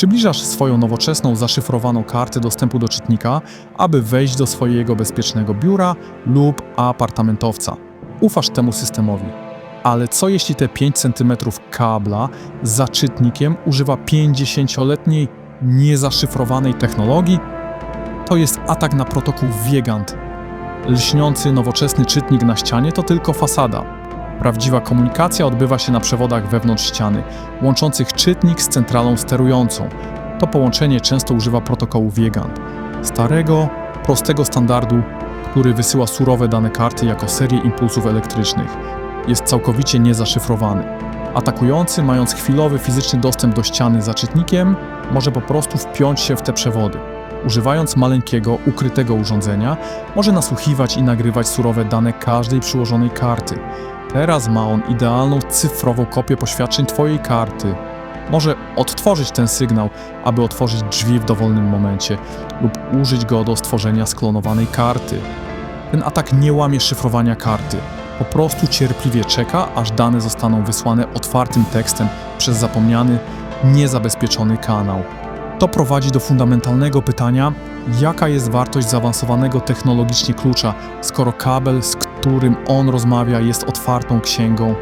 Przybliżasz swoją nowoczesną, zaszyfrowaną kartę dostępu do czytnika, aby wejść do swojego bezpiecznego biura lub apartamentowca. Ufasz temu systemowi. Ale co jeśli te 5 cm kabla za czytnikiem używa 50-letniej, niezaszyfrowanej technologii? To jest atak na protokół Wiegand. Lśniący, nowoczesny czytnik na ścianie to tylko fasada. Prawdziwa komunikacja odbywa się na przewodach wewnątrz ściany, łączących czytnik z centralą sterującą. To połączenie często używa protokołu Wiegand, starego, prostego standardu, który wysyła surowe dane karty jako serię impulsów elektrycznych. Jest całkowicie niezaszyfrowany. Atakujący, mając chwilowy fizyczny dostęp do ściany za czytnikiem, może po prostu wpiąć się w te przewody. Używając maleńkiego, ukrytego urządzenia, może nasłuchiwać i nagrywać surowe dane każdej przyłożonej karty. Teraz ma on idealną cyfrową kopię poświadczeń Twojej karty. Może odtworzyć ten sygnał, aby otworzyć drzwi w dowolnym momencie, lub użyć go do stworzenia sklonowanej karty. Ten atak nie łamie szyfrowania karty. Po prostu cierpliwie czeka, aż dane zostaną wysłane otwartym tekstem przez zapomniany, niezabezpieczony kanał. To prowadzi do fundamentalnego pytania, jaka jest wartość zaawansowanego technologicznie klucza, skoro kabel, z którym on rozmawia, jest otwartą księgą